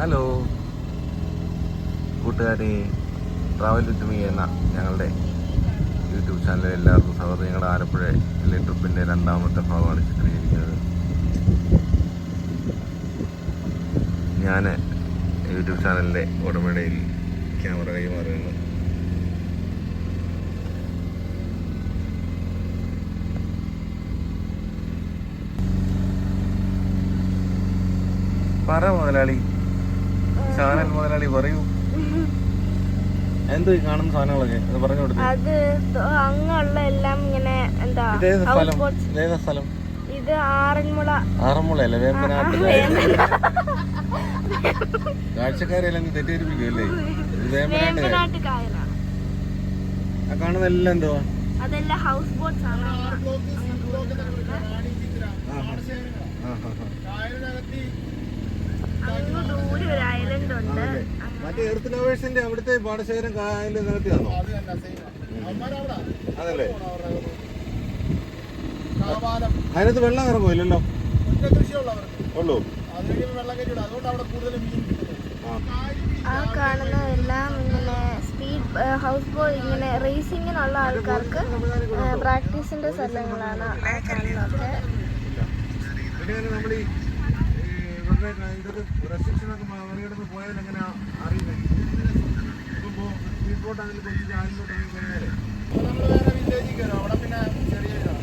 Hello. കൂട്ടുകാരെ travel with me എന്ന ഞങ്ങളുടെ യൂട്യൂബ് ചാനലിൽ എല്ലാവർക്കും സ്വാഗതം. ഞങ്ങളുടെ ആലപ്പുഴ ട്രിപ്പിന്റെ രണ്ടാമത്തെ ഭാഗമാണ് ചിത്രീകരിക്കുന്നത്. ഞാൻ യൂട്യൂബ് ചാനലിന്റെ ഉടമയിൽ ക്യാമറ കൈമാറുന്നു പറ മുതലാളി. ചാനൽ മുതലാളി പറയൂ. എന്തോ കാണുന്ന സാധനങ്ങളൊക്കെ? അത് പറഞ്ഞു കൊടുത്തു. അത് അങ്ങുള്ള എല്ലാം ഇങ്ങനെ എന്താ ഇതേത് സ്ഥലം? ഇതേതാ സ്ഥലം? ഇത് ആറന്മുള. ആറന്മുളയല്ല? വേമ്പനാട്ട് കാഴ്ചക്കാരെല്ലാം നീ തെറ്റിദ്ധരിപ്പിക്കുമല്ലേ. വേമ്പനാട്ട് കായലാണ് ആ കാണുന്ന എല്ലാം എന്തുവാ? അതെല്ലാം ഹൗസ് ബോട്ട്സ് ആണ്. ആ, ആ, ആ. ഉണ്ട്. മറ്റേ എർത്ത് ലവേഴ്സിന്റെ അവിടുത്തെ പാടശേഖരം കായലിൽ നികത്തിയാണോ അതല്ലേ. അതിനകത്ത് വെള്ളം ഇറങ്ങുമില്ലല്ലോ ഉള്ളൂ. ആ. ആ കാണുന്നതെല്ലാം ഇങ്ങനെ സ്പീഡ് ഹൗസ് ബോട്ട് ഇങ്ങനെ റേസിങ്ങിനുള്ള ആൾക്കാർക്ക് പ്രാക്ടീസിന്റെ സ്ഥലങ്ങളാണ് ആ കാണുന്നതൊക്കെ നമ്മൾ ഇതൊക്കെ റെസ്ട്രിക്ഷൻ ഒക്കെ മറികടന്ന് പോയാൽ എങ്ങനെ അറിയുന്നത് ഇപ്പൊ സ്പീഡ് ബോട്ട് അതിൽ കൊച്ചു ചാലിലോട്ട് പിന്നെ കഴിഞ്ഞാലേ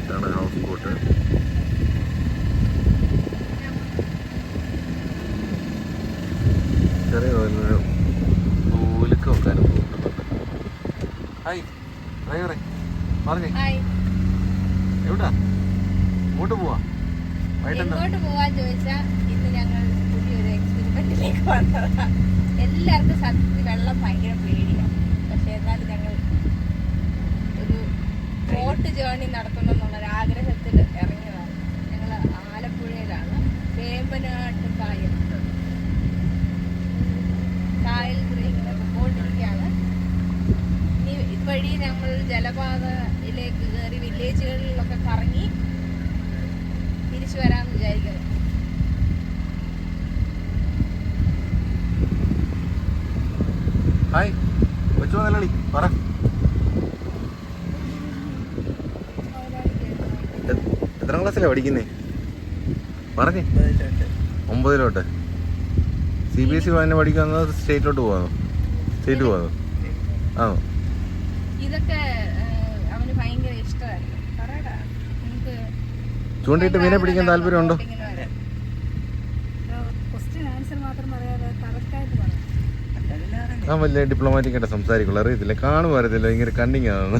ഇതാണ് ഹൗസ് ബോട്ട് ചെറിയ ഒരു നൂലുക്ക് തോന്നുന്നുണ്ട് ഹായ് ഡ്രൈവറെ പറഞ്ഞേ. എവിടാ? ഇങ്ങോട്ട് പോവാ. എങ്ങോട്ട് പോവാൻ ചോദിച്ചാൽ ഇന്ന് ഞങ്ങൾ പുതിയൊരു എക്സ്പെരിമെന്റിലേക്ക് വന്നതാ. എല്ലാവർക്കും സത്യത്തിൽ വെള്ളം ഭയങ്കര പേടിയാണ് പക്ഷെ എന്നാലും ഞങ്ങൾ ഒരു ബോട്ട് ജേർണി നടത്തണം എന്നുള്ളൊരു ആഗ്രഹത്തിൽ ഇറങ്ങിയതാണ്. ഞങ്ങൾ ആലപ്പുഴയിലാണ്. വേമ്പനാട്ട് കായൽ. കായൽ ഇങ്ങനെ പോയിട്ടിരിക്കുകയാണ്. ഇതുവഴി ഞങ്ങൾ ജലപാതയിലേക്ക് കയറി വില്ലേജുകളിലൊക്കെ കറങ്ങി തിരിച്ചു വരാമെന്ന് വിചാരിക്കുന്നത് ഹായ് കൊച്ചു മുതലാളി പറ. എത്രാം ക്ലാസ്സിലാണ് പഠിക്കുന്നേ? പറഞ്ഞേ. ഒമ്പതിലോട്ട്. സി ബി എസ് ഇ തന്നെ പഠിക്കുന്നത് സ്റ്റേറ്റിലോട്ട് പോകാമോ സ്റ്റേറ്റ് പോകാമോ ആണോ ഇതൊക്കെ ചൂണ്ടിയിട്ട് മീനെ പിടിക്കാൻ താല്പര്യമുണ്ടോ? ആ വലിയ ഡിപ്ലോമാറ്റിക് ആയിട്ട് സംസാരിക്കുള്ളൂ. അറിയത്തില്ല. കാണുമായിരുന്നില്ല ഇങ്ങനെ കണ്ണിങ് ആണ്